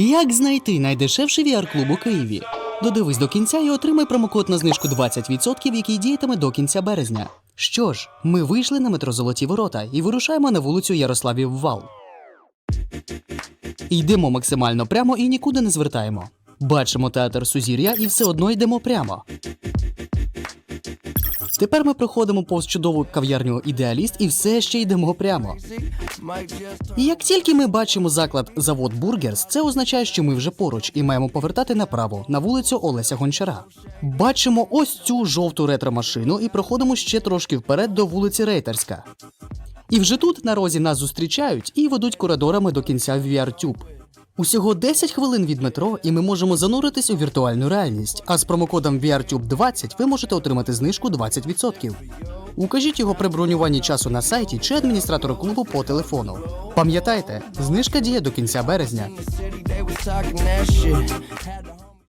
Як знайти найдешевший VR-клуб у Києві? Додивись до кінця і отримай промокод на знижку 20%, який діятиме до кінця березня. Що ж, ми вийшли на метро Золоті Ворота і вирушаємо на вулицю Ярославів Вал. Йдемо максимально прямо і нікуди не звертаємо. Бачимо театр Сузір'я і все одно йдемо прямо. Тепер ми проходимо повз чудову кав'ярню Ідеаліст і все ще йдемо прямо. І як тільки ми бачимо заклад Завод Бургерс, це означає, що ми вже поруч і маємо повертати направо на вулицю Олеся Гончара. Бачимо ось цю жовту ретро-машину і проходимо ще трошки вперед до вулиці Рейтерська. І вже тут на розі нас зустрічають і ведуть коридорами до кінця VR-тюб. Усього 10 хвилин від метро, і ми можемо зануритись у віртуальну реальність. А з промокодом VRTube 20 ви можете отримати знижку 20%. Укажіть його при бронюванні часу на сайті чи адміністратору клубу по телефону. Пам'ятайте, знижка діє до кінця березня.